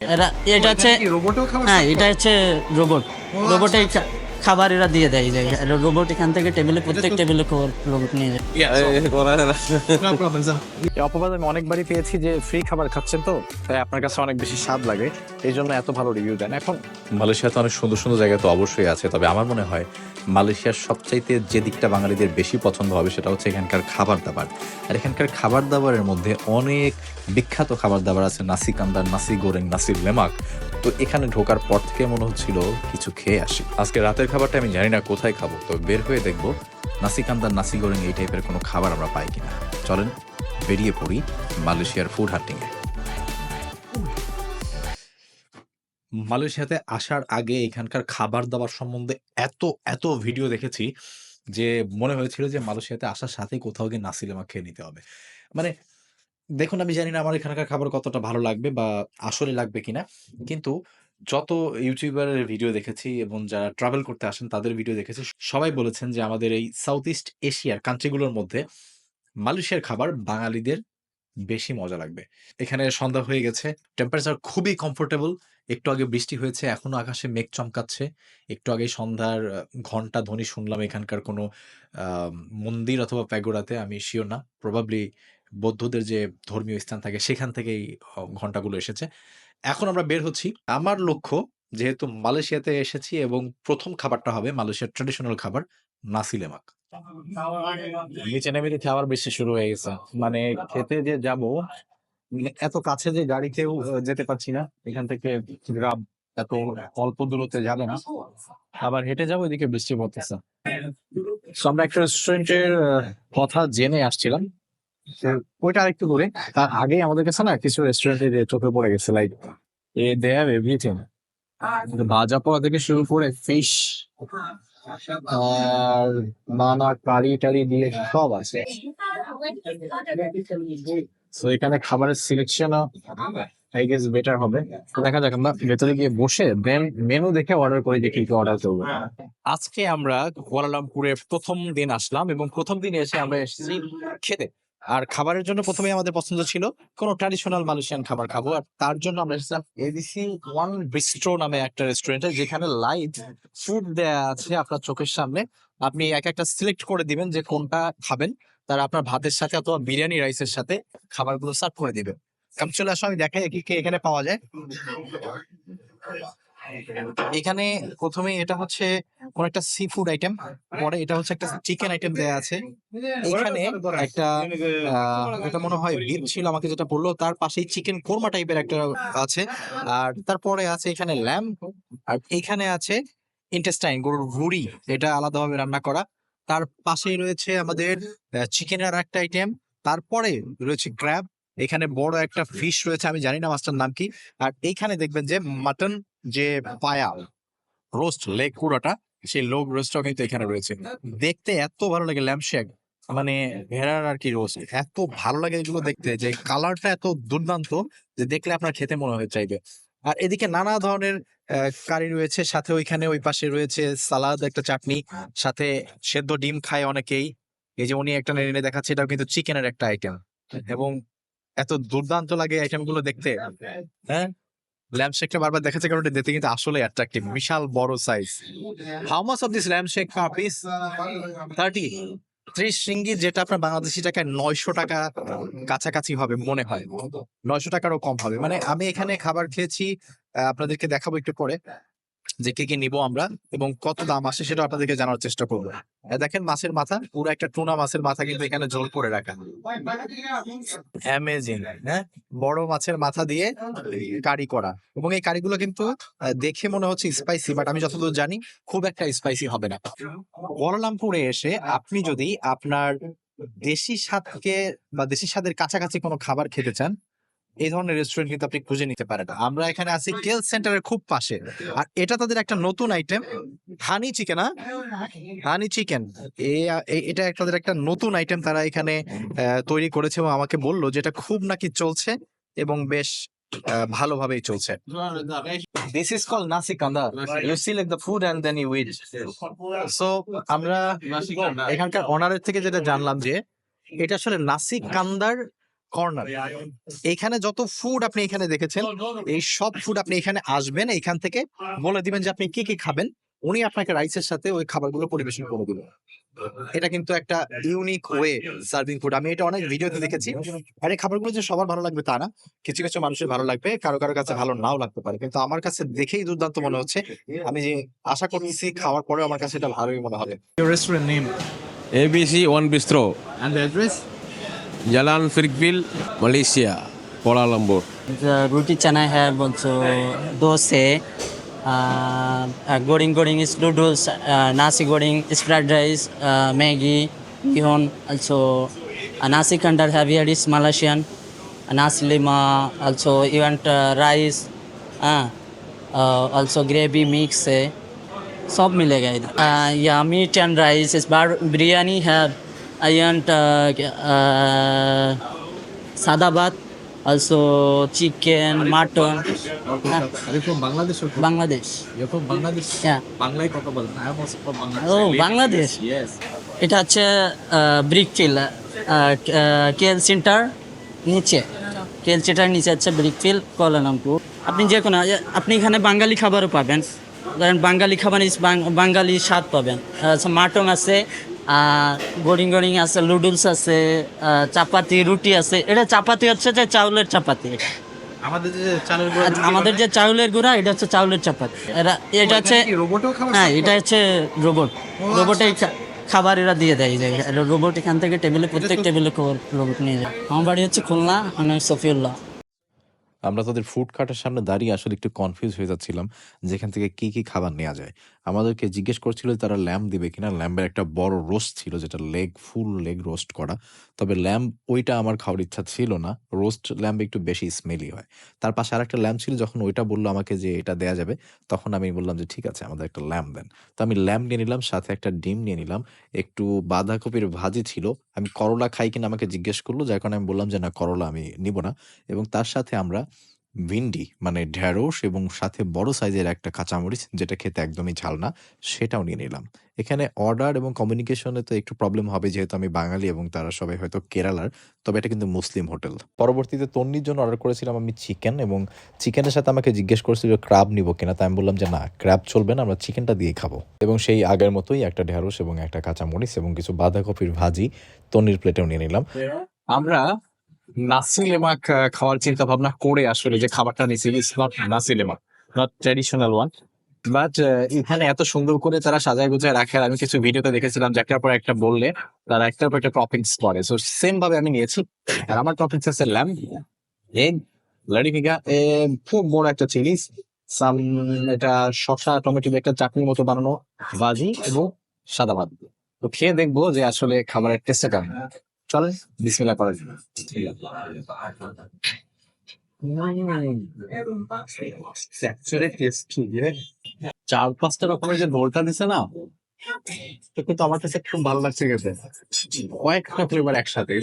এরা এটা হচ্ছে হ্যাঁ এটা হচ্ছে রোবট রোবটে খাবার এরা দিয়ে দেয় যে রোবট এখান থেকে টেবিলে প্রত্যেক টেবিলে রোবট নিয়ে যায়। অপবাদ আমি অনেকবারই পেয়েছি যে ফ্রি খাবার খাচ্ছেন তো তাই আপনার কাছে অনেক বেশি স্বাদ লাগে। এই জন্য এত ভালো রিভিউ দেন। এখন মালয়েশিয়াতে অনেক সুন্দর সুন্দর জায়গা তো অবশ্যই আছে তবে আমার মনে হয় মালয়েশিয়ার সবচাইতে যে দিকটা বাঙালিদের বেশি পছন্দ হবে সেটা হচ্ছে এখানকার খাবার দাবার। আর এখানকার খাবার দাবারের মধ্যে অনেক বিখ্যাত খাবার দাবার আছে নাসি কান্দার নাসি গোরেং নাসি লেমাক। তো এখানে ঢোকার পর থেকে মনে হচ্ছিল কিছু খেয়ে আসি। আজকে রাতের খাবারটা আমি জানি না কোথায় খাব, তো বের হয়ে দেখব নাসি কান্দার নাসি গোরেং এই টাইপের কোনো খাবার আমরা পাই কিনা। চলেন বেরিয়ে পড়ি মালয়েশিয়ার ফুড হান্টিংয়ে মালয়েশিয়াতে আসার আগে এখানকার খাবার দাবার সম্বন্ধে এত এত ভিডিও দেখেছি যে মনে হয়েছিল যে মালয়েশিয়াতে আসার সাথে কোথাও গিয়ে নাসিলেমা খেয়ে নিতে হবে। মানে দেখুন, আমি জানি না আমার এখানকার খাবার কতটা ভালো লাগবে বা আসলে লাগবে কিনা, কিন্তু যত ইউটিউবারের ভিডিও দেখেছি এবং যারা ট্রাভেল করতে আসেন, তাদের ভিডিও দেখেছি, সবাই বলেছেন যে আমাদের এই সাউথ ইস্ট এশিয়ার কান্ট্রিগুলোর মধ্যে মালয়েশিয়ার খাবার বাঙালিদের বেশি মজা লাগবে। এখানে সন্ধ্যা হয়ে গেছে টেম্পারেচার খুবই কমফোর্টেবল একটু আগে বৃষ্টি হয়েছে, এখনও আকাশে মেঘ চমকাচ্ছে, একটু আগে সন্ধ্যার ঘণ্টা ধ্বনি শুনলাম এখানকার কোনো মন্দির অথবা প্যাগোডাতে, আমি শিওর না প্রবাবলি বৌদ্ধদের যে ধর্মীয় স্থান থাকে, সেখান থেকেই ঘন্টাগুলো এসেছে। এখন আমরা বের হচ্ছি। আমার লক্ষ্য, যেহেতু মালয়েশিয়াতে এসেছি এবং প্রথম খাবারটা হবে মালয়েশিয়ার ট্রেডিশনাল খাবার, নাসি লেমাক। নিচে নেমে দেখে আবার বৃষ্টি শুরু হয়ে গেছে। মানে খেতে যে যাব এত কাছে যে গাড়িতেও যেতে পারছি না। এখান থেকে গ্রাম এত অল্প দূরত্বে যাবে না। আবার হেঁটে যাব, এদিকে বৃষ্টি পড়তেছে। আমরা একটা রেস্টুরেন্টের কথা জেনে আসছিলাম। ওইটা আরেকটু দূরে তার আগে আমাদের কাছে না কিছু রেস্টুরেন্টে চোখে পড়ে গেছে like a they have everything ভাজা পোড়া থেকে শুরু করে ফিশ আর নানা কারি টারি দিয়ে সব আছে। তো এখানে খাবারের সিলেকশন আই গেস বেটার হবে। দেখা যাক, আমরা ভেতরে গিয়ে বসে দেন মেনু দেখে অর্ডার করে দেখি কি অর্ডার করব। আজকে আমরা কুয়ালালামপুরের প্রথম দিন আসলাম এবং প্রথম দিন এসে আমরা এসেছি খেতে। আর খাবারের জন্য প্রথমে আমাদের পছন্দ ছিল কোনো ট্র্যাডিশনাল মালয়েশিয়ান খাবার খাব। আর তার জন্য আমরা এসেছিলাম এবিসি ওয়ান বিস্ট্রো নামে একটা রেস্টুরেন্টে যেখানে লাইভ ফুড দেয়া আছে আপনার চোখের সামনে। আপনি এক একটা সিলেক্ট করে দিবেন যে কোনটা খাবেন। তারা আপনার ভাতের সাথে অথবা বিরিয়ানি রাইসের সাথে খাবারগুলো সার্ভ করে দিবে আমি চলে আসো, আমি দেখাই কি এখানে পাওয়া যায়। এখানে প্রথমে এটা হচ্ছে কোন একটা সি ফুড আইটেম পরে এটা হচ্ছে একটা চিকেন আইটেম দেয়া আছে। এখানে একটা এটা মনে হয় বিফ ছিল আমাকে যেটা বলল, তার পাশেই চিকেন কোরমা টাইপের একটা আছে। আর তারপরে আছে এখানে ল্যাম আর এখানে আছে ইন্টেস্টাইন গরুর ভুড়ি, এটা আলাদাভাবে রান্না করা। তার পাশেই রয়েছে আমাদের চিকেনের একটা আইটেম তারপরে রয়েছে ক্র্যাব এখানে বড় একটা ফিশ রয়েছে, আমি জানি না মাছটার নাম কি। আর এইখানে দেখবেন যে মাটন যে পায়া রোস্ট লেগ পুরোটা, সেই লোক রোস্টটাও কিন্তু এখানে রয়েছে। দেখতে এত ভালো লাগে ল্যাম্পশেক মানে ভেড়ার আর কি রোস্ট এত ভালো লাগে এগুলো দেখতে যে কালারটা এত দুর্দান্ত যে দেখলে আপনার খেতে মনে হয়ে চাইবে আর এদিকে নানা ধরনের কারি রয়েছে, সাথে ওইখানে ওই পাশে রয়েছে সালাদ একটা চাটনি, সাথে সেদ্ধ ডিম খায় অনেকেই। এই যে উনি একটা এনে দেখাচ্ছে, এটাও কিন্তু চিকেনের একটা আইটেম এবং এত দুর্দান্ত লাগে আইটেমগুলো দেখতে। হ্যাঁ? ল্যাম্প শেকটা বারবার দেখাচ্ছে কারণ দেখতে কিন্তু আসলে অ্যাট্রাকটিভ বিশাল বড় size how much of this lamb shank piece thirty ত্রিশ সিঙ্গি যেটা আপনার বাংলাদেশি টাকায় নয়শো টাকা কাছাকাছি হবে মনে হয়। নয়শো টাকারও কম হবে। মানে আমি এখানে খাবার খেয়েছি আপনাদেরকে দেখাবো একটু পরে। যে কি কি নিব আমরা এবং কত দাম আসে সেটা আপনাদেরকে জানার চেষ্টা করব। দেখেন মাছের মাথা, পুরো একটা টুনা মাছের মাথা কিন্তু এখানে জল করে রাখা। হ্যাঁ? বড় মাছের মাথা দিয়ে কারি করা। এবং এই কারিগুলো কিন্তু দেখে মনে হচ্ছে স্পাইসি বাট আমি যতদূর জানি খুব একটা স্পাইসি হবে না। কুয়ালালামপুরে এসে আপনি যদি আপনার দেশি স্বাদকে বা দেশি স্বাদের কাছাকাছি কোনো খাবার খেতে চান এই ধরনের রেস্টুরেন্ট কিন্তু আপনি খুঁজে নিতে পারেন আমরা এখানে আছি কেল সেন্টারের খুব পাশে। আর এটা তাদের একটা নতুন item honey chicken honey chicken এটা তাদের একটা নতুন আইটেম তারা এখানে তৈরি করেছে এবং আমাকে বলল যেটা খুব নাকি চলছে এবং বেশ ভালোভাবেই চলছে। This is call nasi kandar you select the food and then you eat so আমরা এখানকার অনারের থেকে যেটা জানলাম যে এটা আসলে নাসি কান্দার কর্নার। এখানে যত ফুড আপনি এখানে দেখেছেন এই সব ফুড আপনি এখানে আসবেন এখান থেকে বলে দিবেন যে আপনি কি কি খাবেন উনি আপনাকে রাইসের সাথে ওই খাবারগুলো পরিবেশন করে দিবেন এটা কিন্তু একটা ইউনিক ওয়ে সার্ভিং ফুড আমি এটা অনেক ভিডিওতে দেখেছি। আর এই খাবারগুলো যে সবার ভালো লাগবে তা না। কিছু কিছু মানুষের ভালো লাগবে কারও কারও কাছে ভালো নাও লাগতে পারে। কিন্তু আমার কাছে দেখেই দুর্দান্ত মনে হচ্ছে। আমি যে আশা করতেছি খাওয়ার পরে আমার কাছে এটা ভালোই মনে হবে। Restaurant name One Bistro, and the address? Jalan Firkville, Malaysia, Kuala Lumpur. The roti chana have also dosa, uh, uh, goreng goreng is noodles, uh, nasi goreng is fried rice, uh, Maggi, bihon. Also, uh, nasi kandar have here is Malaysian, uh, nasi lima. Also, want uh, rice, uh, uh, also gravy mix. है सब मिलेगा इधर या meet and rice इस बार बिरयानी है and sadabat, also chicken, mutton. Are you from Bangladesh? Bangladesh. You're from Bangladesh? Yeah. Bangla কথা বলেন I am also from Bangladesh. Oh, Bangladesh. Yes. এটা হচ্ছে ব্রিক ফিল কেএল সেন্টার নিচে কেএল সেন্টার নিচে হচ্ছে brick feel Kuala Lumpur আপনি যে কোনো আপনি এখানে বাঙালি খাবারও পাবেন ধরেন বাঙালি খাবার বাঙালি স্বাদ পাবেন মাটন আছে গরিং গরিং আছে লুডুলস আছে চাপাতি রুটি আছে। এটা চাপাতি হচ্ছে যে চাউলের চাপাতি। আমাদের যে চালের আর আমাদের যে চাউলের গুঁড়া এটা হচ্ছে চাউলের চাপাতি। এটা হচ্ছে রোবটও খাবার হ্যাঁ এটা হচ্ছে রোবট। রোবটে খাবার এরা দিয়ে দেয় যে রোবট এখান থেকে টেবিলে প্রত্যেক টেবিলে রোবট নিয়ে যায়। আমার বাড়ি হচ্ছে খুলনা আমি সফিউল্লাহ। আমরা তাদের ফুড কার্টের সামনে দাঁড়িয়ে আসলে একটু কনফিউজ হয়ে যাচ্ছিলাম, যেখান থেকে কি কি খাবার নেওয়া যায়। আমাদেরকে জিজ্ঞেস করছিল তারা ল্যাম্প দিবে কিনা। ল্যাম্পের একটা বড় রোস্ট ছিল, যেটা লেগ ফুল লেগ রোস্ট করা। তবে ল্যাম্প ওইটা আমার খাওয়ার ইচ্ছা ছিল না। রোস্ট ল্যাম্প একটু বেশি স্মেলি হয়। তার পাশে আর একটা ল্যাম্প ছিল, যখন ওইটা বলল আমাকে যে এটা দেয়া যাবে, তখন আমি বললাম যে ঠিক আছে, আমাদের একটা ল্যাম্প দেন। তো আমি ল্যাম্প নিয়ে নিলাম, সাথে একটা ডিম নিয়ে নিলাম। একটু বাঁধাকপির ভাজি ছিল। আমি করলা খাই কিনা আমাকে জিজ্ঞেস করল, যার কারণে আমি বললাম যে না, করলা আমি নিব না। এবং তার সাথে আমরা ভিন্ডি মানে ঢ্যাঁড়স এবং সাথে বড় সাইজের একটা কাঁচামরিচ, যেটা খেতে একদমই ঝাল না, সেটাও নিয়ে নিলাম। এখানে অর্ডার এবং কমিউনিকেশনে তো একটু প্রবলেম হবে, যেহেতু আমি বাঙালি এবং তারা সবাই হয়তো কেরালার, তবে এটা কিন্তু মুসলিম হোটেল। পরবর্তীতে তন্নির জন্য অর্ডার করেছিলাম আমি চিকেন এবং চিকেনের সাথে আমাকে জিজ্ঞেস করছিল ক্রাব নিব কিনা? তাই আমি বললাম যে, না ক্র্যাব চলবে না, আমরা চিকেনটা দিয়ে খাব। এবং সেই আগের মতোই একটা ঢ্যাঁড়স এবং একটা কাঁচামরিচ এবং কিছু বাঁধাকপির ভাজি তন্নির প্লেটেও নিয়ে নিলাম। আমরা নাসি লেমাক খাওয়ার চিন্তা ভাবনা করে আসলে যে খাবারটা নিয়েছি it's not nasi lemak not traditional one but এখানে এত সুন্দর করে তারা সাজায় গুজায় রাখে আমি কিছু ভিডিওতে দেখেছিলাম, যে একটার পর একটা বললে, তারা একটার পর একটা টপিংস করে। সো সেম ভাবে আমি নিয়েছি। আর আমার টপিংস আছে ল্যাম এগ লাডি ফিগা খুব বড় একটা চিলিস সাম এটা শসা, টমেটো একটা চাটনির মতো বানানো ভাজি এবং সাদা ভাত। তো খেয়ে দেখব যে আসলে খাবারের টেস্টটা কেমন। চলেন বিসমিল্লাহ করা যাক। চার, পাঁচটা রকমের যে রোলটা দিছে না, তো কিন্তু আমার কাছে খুব ভালো লাগছে খেতে। কয়েকটা ফ্লেভার একসাথে।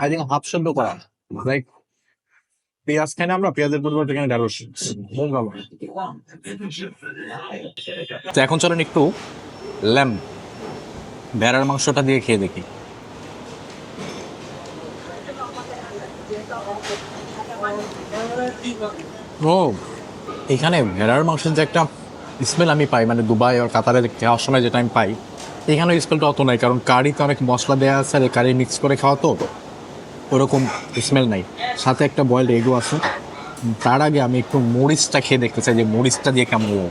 আই থিঙ্ক হাফ সেদ্ধ করা। লাইক পেঁয়াজ খাই না আমরা পেঁয়াজের পরিবর্তে এখানে ঢেঁড়স তো এখন চলেন একটু ল্যাম ভেড়ার মাংসটা দিয়ে খেয়ে দেখি। ও এখানে ভেড়ার মাংসের যে একটা স্মেল আমি পাই মানে দুবাই আর কাতারে খাওয়ার সময় যেটা আমি পাই এখানে স্মেলটা অত নাই কারণ কারিতে অনেক মশলা দেওয়া আছে আর কারি মিক্স করে খাওয়া তো। ওরকম স্মেল নাই। সাথে একটা বয়েলড এগও আছে। তার আগে আমি একটু মরিচটা খেয়ে দেখতে চাই যে মরিচটা দিয়ে কেমন লাগে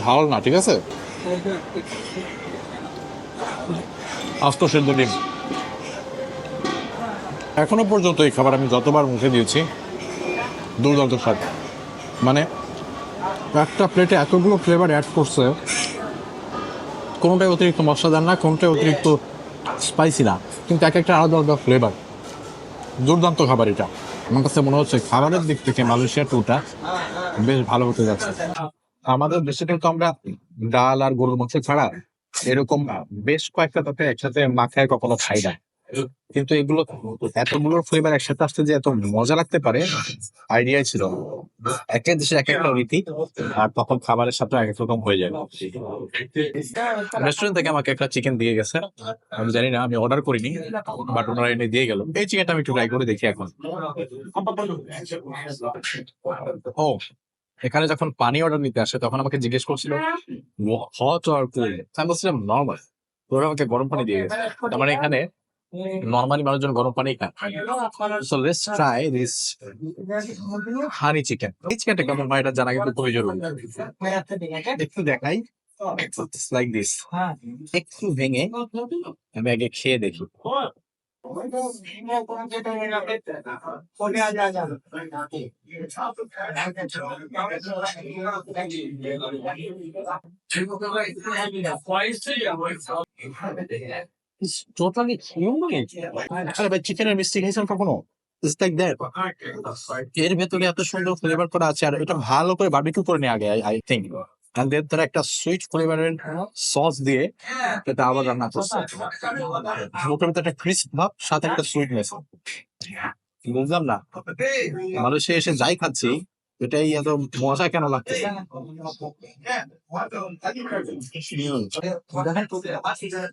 ঝাল না, ঠিক আছে? আস্ত সেদ্ধ ডিম। এখনও পর্যন্ত এই খাবার আমি যতবার মুখে দিয়েছি, দুর্দান্ত স্বাদ। মানে একটা প্লেটে এতগুলো ফ্লেভার অ্যাড করছে কোনোটাই অতিরিক্ত মশলাদার না, কোনোটাই অতিরিক্ত স্পাইসি না। কিন্তু এক একটা আলাদা আলাদা ফ্লেভার দুর্দান্ত খাবার এটা। আমার কাছে মনে হচ্ছে খাবারের দিক থেকে মালয়েশিয়া টুটা বেশ ভালো হতে যাচ্ছে। আমাদের দেশে কিন্তু আমরা ডাল আর গরুর মাংস ছাড়া এরকম বেশ কয়েকটা তাতে একসাথে মাখায় কখনো খাই না। কিন্তু এগুলো এতগুলোর ফ্লেভার একসাথে আসতে যে এত মজা লাগতে পারে আইডিয়াই ছিল। এক এক দেশের এক একটা রীতি, আর তখন খাবারের সাথে এক এক রকম হয়ে যায়। রেস্টুরেন্ট থেকে আমাকে একটা চিকেন দিয়ে গেছে। আমি জানি না, আমি অর্ডার করিনি বাট ওনারা এনে দিয়ে গেল। এই চিকেনটা আমি একটু ট্রাই করে দেখি এখন। ও, এখানে যখন পানি অর্ডার নিতে আসে, তখন আমাকে জিজ্ঞেস করছিল হট আর কুল আমি বলছিলাম নর্মাল ওরা আমাকে গরম পানি দিয়ে গেছে। তার মানে এখানে নর্মালি মানুষজন গরম পানি খায়। So let's try this honey chicken এই চিকেনটা কেমন? হয় এটা জানা কিন্তু খুবই জরুরি। একটু দেখাই। লাইক দিস একটু ভেঙে আমি আগে খেয়ে দেখি। টোটালি আরে ভাই চিকেনের মিষ্টি খাইছেন কখনো? Like that. এর ভেতরে এত সুন্দর ফ্লেভার করা আছে, আর এটা ভালো করে বারবিকিউ করে নেওয়া আগে আই থিঙ্ক and then তারা একটা সুইট ফ্লেভারের সস দিয়ে এটা আবার রান্না করছে। মুখের ভিতরে একটা ক্রিস্প ভাব, সাথে একটা সুইটনেস বুঝলাম না? মালয়েশিয়া এসে যাই খাচ্ছি। এটাই এত মজা কেন লাগতেছে?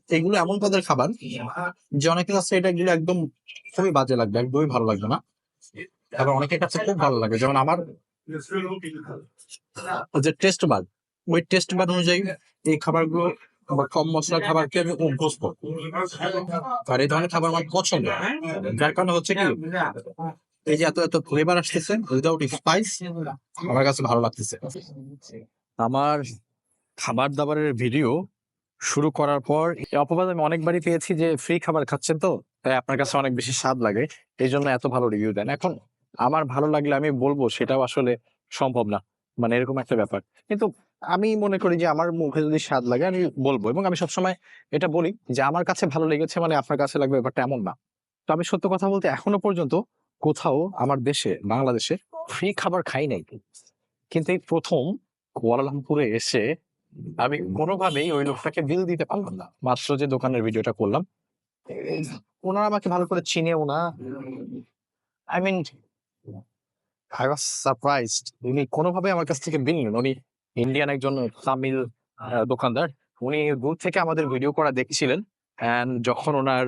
এগুলো এমন তাদের খাবার যে অনেকের কাছে এটা এগুলো একদম খুবই বাজে লাগবে একদমই ভালো লাগবে না। আবার অনেকের কাছে খুব ভালো লাগে যেমন আমার যে টেস্ট ওই টেস্ট বাদ অনুযায়ী এই খাবারগুলো বা কম মশলার খাবারকে আমি অভ্যস্ত। আর এই ধরনের খাবার আমার পছন্দ। যার কারণে হচ্ছে কি এই যে এত এত ফ্লেভার আসতেছে উইদাউট স্পাইস আমার কাছে ভালো লাগতেছে। আমার খাবার দাবারের ভিডিও শুরু করার পর অপবাদ আমি অনেকবারই পেয়েছি যে ফ্রি খাবার খাচ্ছেন তো, তাই আপনার কাছে অনেক বেশি স্বাদ লাগে, এই জন্য এত ভালো রিভিউ দেন। এখন আমার ভালো লাগলে আমি বলব, সেটাও আসলে সম্ভব না মানে এরকম একটা ব্যাপার। কিন্তু আমি মনে করি যে আমার মুখে যদি স্বাদ লাগে, আমি বলব এবং আমি সবসময় এটা বলি যে আমার কাছে ভালো লেগেছে মানে আপনার কাছে লাগবে ব্যাপারটা এমন না। তো আমি সত্য কথা বলতে এখনও পর্যন্ত কোথাও আমার দেশে, বাংলাদেশে ফ্রি খাবার খাই নাই। কিন্তু এই প্রথম কুয়ালালামপুরে এসে আমি কোনোভাবেই ওই লোকটাকে বিল দিতে পারলাম না। মাত্র যে দোকানের ভিডিওটা করলাম, ওনারা আমাকে ভালো করে চিনেও না। I mean I was surprised উনি কোনোভাবে আমার কাছ থেকে বিল নেন উনি ইন্ডিয়ান একজন তামিল দোকানদার। উনি দূর থেকে আমাদের ভিডিও করা দেখছিলেন। এন্ড যখন ওনার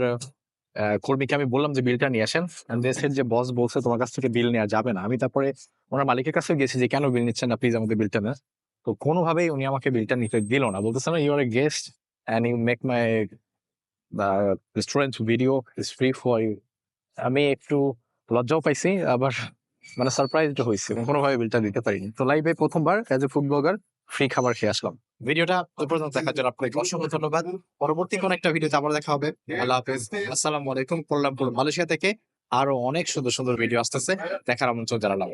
কর্মীকে আমি বললাম যে, বিলটা নিয়ে আসেন। Said যে, বস বলছে তোমার কাছ থেকে বিল নেওয়া যাবে না। আমি তারপরে ওনার মালিকের কাছে গেছি যে, কেন বিল নিচ্ছেন না? প্লিজ আমাকে বিলটা নেন তো কোনোভাবেই উনি আমাকে বিলটা নিতে দিল না। বলতেছে না you are a guest and you make my restaurant video is free for you আমি একটু লজ্জাও পাইছি, আবার মানে সারপ্রাইজ হয়েছে কোনোভাবে বিলটা দিতে পারিনি। তো লাইভে প্রথমবার as a food blogger free খাবার খেয়ে আসলাম। ভিডিওটা পর্যন্ত দেখার জন্য আপনাকে অসংখ্য ধন্যবাদ। পরবর্তী কোন একটা ভিডিওতে আবার দেখা হবে। আল্লাহ হাফেজ। আসসালামু আলাইকুম। কল্যাণপুর, মালয়েশিয়া থেকে আরও অনেক সুন্দর সুন্দর ভিডিও আসতেছে। দেখার আমন্ত্রণ জানালাম।